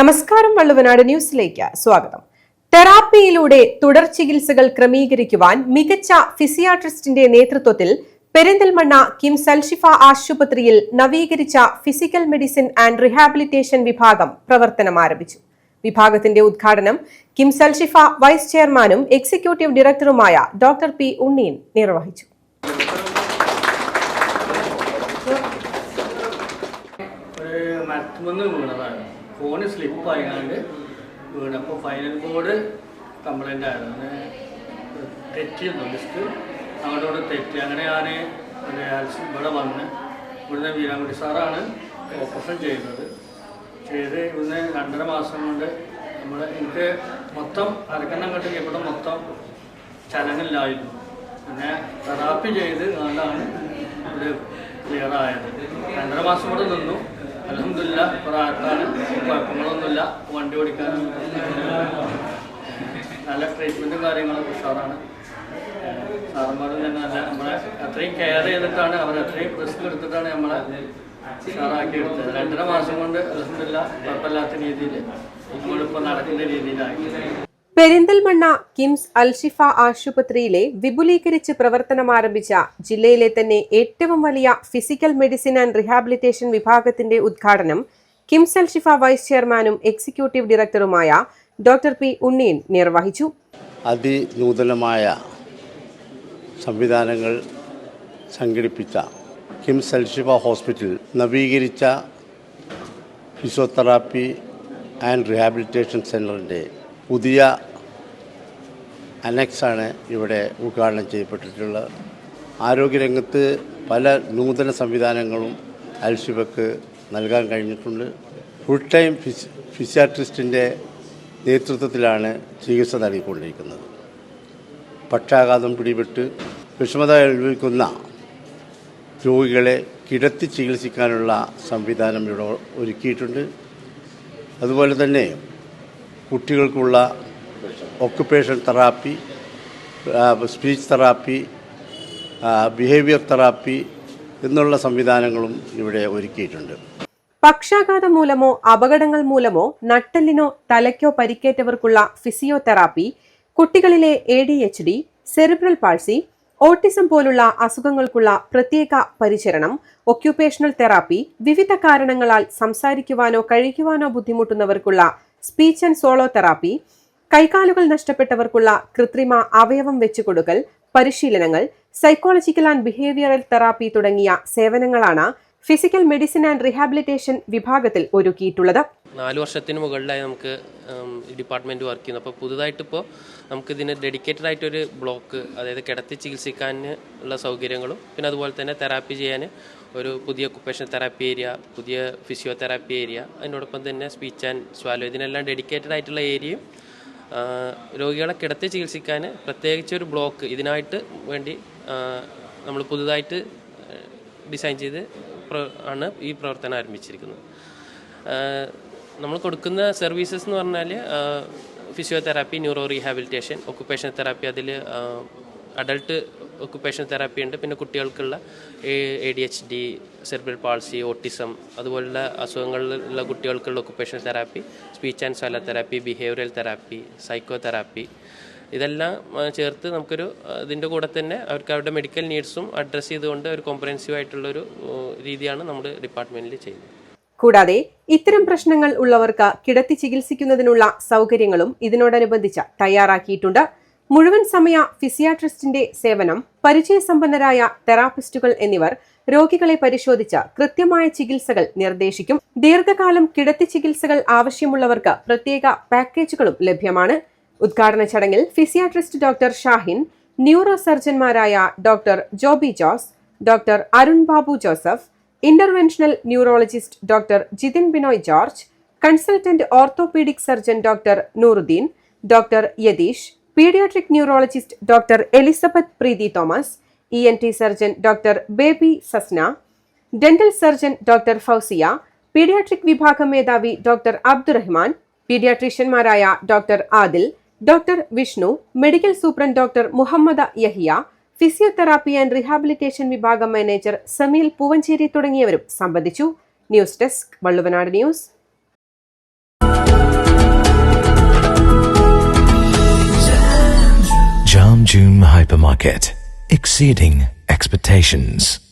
നമസ്കാരം വള്ളുവനാട് ന്യൂസിലേക്ക് സ്വാഗതം. തെറാപ്പിയിലൂടെ തുടർ ചികിത്സകൾ ക്രമീകരിക്കുവാൻ മികച്ച ഫിസിയാട്രിസ്റ്റിന്റെ നേതൃത്വത്തിൽ പെരിന്തൽമണ്ണ കിം സൽഷിഫ ആശുപത്രിയിൽ നവീകരിച്ച ഫിസിക്കൽ മെഡിസിൻ ആൻഡ് റിഹാബിലിറ്റേഷൻ വിഭാഗം പ്രവർത്തനം ആരംഭിച്ചു. വിഭാഗത്തിന്റെ ഉദ്ഘാടനം കിം സൽഷിഫ വൈസ് ചെയർമാനും എക്സിക്യൂട്ടീവ് ഡയറക്ടറുമായ ഡോക്ടർ പി ഉണ്ണീൻ നിർവഹിച്ചു. മരത്തുമെന്ന് വീണതാണ്. ഫോണ് സ്ലിപ്പായിക്കാണ്ട് വീണപ്പോൾ ഫൈനൽ ബോർഡ് കംപ്ലൈന്റ് ആയിരുന്നു. അങ്ങനെ തെറ്റിയിരുന്നു. ഡിസ്ക് അങ്ങോട്ടോട് തെറ്റി. അങ്ങനെ ഞാൻ ഇവിടെ വന്ന് ഇവിടുന്ന് വീരാൻകുട്ടി സാറാണ് ഓപ്പറേഷൻ ചെയ്തത്. ചെയ്ത് ഇവിടുന്ന് രണ്ടര മാസം കൊണ്ട് നമ്മൾ എനിക്ക് മൊത്തം അരക്കണ്ണം കെട്ടി ഇവിടെ മൊത്തം ചലനമില്ലായിരുന്നു. പിന്നെ തെറാപ്പി ചെയ്ത് അതാണ് ഇവിടെ ക്ലിയർ ആയത്. രണ്ടര മാസം കൂടെ നിന്നു. അലഹമില്ല ആൾക്കാണ് കുഴപ്പങ്ങളൊന്നുമില്ല വണ്ടി ഓടിക്കാനും നല്ല ട്രീറ്റ്മെന്റും കാര്യങ്ങളൊക്കെ ഉഷാറാണ്. സാറന്മാരും തന്നെ നല്ല നമ്മളെ അത്രയും കെയർ ചെയ്തിട്ടാണ് അവർ അത്രയും റിസ്ക് എടുത്തിട്ടാണ് നമ്മളെ ഉഷാറാക്കി രണ്ടര മാസം കൊണ്ട് അലഹമില്ല കുഴപ്പമില്ലാത്ത രീതിയിൽ നമ്മളിപ്പോൾ നടക്കുന്ന രീതിയിലാക്കി. പെരിന്തൽമണ്ണ കിംസ് അൽഷിഫ ആശുപത്രിയിലെ വിപുലീകരിച്ച് പ്രവർത്തനം ആരംഭിച്ച ജില്ലയിലെ തന്നെ ഏറ്റവും വലിയ ഫിസിക്കൽ മെഡിസിൻ ആൻഡ് റിഹാബിലിറ്റേഷൻ വിഭാഗത്തിന്റെ ഉദ്ഘാടനം കിംസ് അൽഷിഫ വൈസ് ചെയർമാനും എക്സിക്യൂട്ടീവ് ഡയറക്ടറുമായ ഡോക്ടർ പി ഉണ്ണീൻ നിർവഹിച്ചു. അതിനൂതനമായ സംവിധാനങ്ങൾ സംഘടിപ്പിച്ച കിംസ് അൽഷിഫ ഹോസ്പിറ്റൽ നവീകരിച്ച ഫിസിയോതെറാപ്പി ആൻഡ് റിഹാബിലിറ്റേഷൻ സെന്ററിന്റെ പുതിയ അനക്സാണ് ഇവിടെ ഉദ്ഘാടനം ചെയ്യപ്പെട്ടിട്ടുള്ളത്. ആരോഗ്യരംഗത്ത് പല നൂതന സംവിധാനങ്ങളും അൽഷിബക്ക് നൽകാൻ കഴിഞ്ഞിട്ടുണ്ട്. ഫുൾ ടൈം ഫിസ് ഫിസിയാട്രിസ്റ്റിന്റെ നേതൃത്വത്തിലാണ് ചികിത്സ നൽകിക്കൊണ്ടിരിക്കുന്നത്. പക്ഷാഘാതം പിടിപെട്ട് വിഷമത അനുഭവിക്കുന്ന രോഗികളെ കിടത്തി ചികിത്സിക്കാനുള്ള സംവിധാനം ഇവിടെ ഒരുക്കിയിട്ടുണ്ട്. അതുപോലെ തന്നെ കുട്ടികൾക്കുള്ള occupation therapy speech therapy behaviour therapy എന്നുള്ള സംവിധാനങ്ങളും ഇവിടെ ഒരുക്കിയിട്ടുണ്ട്. പക്ഷാഘാതം മൂലമോ അപകടങ്ങൾ മൂലമോ നട്ടലിനോ തലയ്ക്കോ പരിക്കേറ്റവർക്കുള്ള ഫിസിയോതെറാപ്പി കുട്ടികളിലെ A D H D cerebral palsy autism പോലുള്ള അസുഖങ്ങൾക്കുള്ള പ്രത്യേക പരിചരണം ഒക്യുപേഷണൽ തെറാപ്പി വിവിധ കാരണങ്ങളാൽ സംസാരിക്കുവാനോ കഴിക്കുവാനോ ബുദ്ധിമുട്ടുന്നവർക്കുള്ള സ്പീച്ച് ആൻഡ് സോളോ തെറാപ്പി കൈകാലുകൾ നഷ്ടപ്പെട്ടവർക്കുള്ള കൃത്രിമ അവയവം വെച്ചു കൊടുക്കൽ പരിശീലനങ്ങൾ സൈക്കോളജിക്കൽ ആൻഡ് ബിഹേവിയറൽ തെറാപ്പി തുടങ്ങിയ സേവനങ്ങളാണ് ഫിസിക്കൽ മെഡിസിൻ ആൻഡ് റീഹാബിലിറ്റേഷൻ വിഭാഗത്തിൽ ഒരുക്കിയിട്ടുള്ളത്. നാല് വർഷത്തിന് മുകളിലായി നമുക്ക് ഡിപ്പാർട്ട്മെന്റ് വർക്ക് ചെയ്യുന്നു. അപ്പോൾ പുതുതായിട്ടിപ്പോൾ നമുക്ക് ഇതിന് ഡെഡിക്കേറ്റഡ് ആയിട്ടൊരു ബ്ലോക്ക് അതായത് കിടത്തി ചികിത്സിക്കാൻ ഉള്ള സൗകര്യങ്ങളും പിന്നെ അതുപോലെ തന്നെ തെറാപ്പി ചെയ്യാൻ ഒരു പുതിയ ഒക്കുപ്പേഷൻ തെറാപ്പി ഏരിയ പുതിയ ഫിസിയോതെറാപ്പി ഏരിയ അതിനോടൊപ്പം തന്നെ സ്പീച്ച് ആൻഡ് സ്വാലോ ഇതിനെല്ലാം ഡെഡിക്കേറ്റഡ് ആയിട്ടുള്ള ഏരിയയും രോഗികളെ കിടത്തി ചികിത്സിക്കാൻ പ്രത്യേകിച്ച് ഒരു ബ്ലോക്ക് ഇതിനായിട്ട് വേണ്ടി നമ്മൾ പുതുതായിട്ട് ഡിസൈൻ ചെയ്ത് ആണ് ഈ പ്രവർത്തനം ആരംഭിച്ചിരിക്കുന്നത്. നമ്മൾ കൊടുക്കുന്ന സർവീസസ് എന്ന് പറഞ്ഞാൽ physiotherapy neuro rehabilitation occupation therapy അതിൽ അഡൾട്ട് ഒക്കുപ്പേഷൻ തെറാപ്പി ഉണ്ട്. പിന്നെ കുട്ടികൾക്കുള്ള A D H D cerebral palsy autism അതുപോലുള്ള അസുഖങ്ങളിലുള്ള കുട്ടികൾക്കുള്ള occupation therapy speech and swallow therapy behavioural therapy psycho therapy ഇതെല്ലാം ചേർത്ത് നമുക്കൊരു ഇതിന്റെ കൂടെ തന്നെ അവർക്ക് അവരുടെ മെഡിക്കൽ നീഡ്സും അഡ്രസ്സ് ചെയ്തുകൊണ്ട് ഒരു കോംപ്രഹെൻസീവ് ആയിട്ടുള്ളൊരു രീതിയാണ് നമ്മൾ ഡിപ്പാർട്ട്മെന്റിൽ ചെയ്യുന്നത്. കൂടാതെ ഇത്തരം പ്രശ്നങ്ങൾ ഉള്ളവർക്ക് കിടത്തി ചികിത്സിക്കുന്നതിനുള്ള സൗകര്യങ്ങളും ഇതിനോടനുബന്ധിച്ച് തയ്യാറാക്കിയിട്ടുണ്ട്. മുഴുവൻ സമയ ഫിസിയാട്രിസ്റ്റിന്റെ സേവനം പരിചയസമ്പന്നരായ തെറാപ്പിസ്റ്റുകൾ എന്നിവർ രോഗികളെ പരിശോധിച്ച കൃത്യമായ ചികിത്സകൾ നിർദ്ദേശിക്കും. ദീർഘകാലം കിടത്തി ചികിത്സകൾ ആവശ്യമുള്ളവർക്ക് പ്രത്യേക പാക്കേജുകളും ലഭ്യമാണ്. ഉദ്ഘാടന ചടങ്ങിൽ physiatrist doctor Shahin neuro സർജൻമാരായ doctor Joby Jose doctor Arun Babu Joseph interventional neurologist doctor Jithin Binoy George consultant orthopaedic surgeon doctor Nooruddin doctor Yatheesh paediatric neurologist doctor Elizabeth Preethi Thomas E N T surgeon doctor Baby Sasna dental surgeon doctor Fousiya paediatric വിഭാഗം മേധാവി doctor Abdurahman പീഡിയാട്രീഷ്യന്മാരായ doctor Adil doctor Vishnu medical superintendent doctor Muhammad Yahiya physiotherapy and rehabilitation വിഭാഗം manager Sameel Poovancheri തുടങ്ങിയവരും സംബന്ധിച്ചു. News desk Valluvanad news. Anjum Hypermarket, exceeding expectations.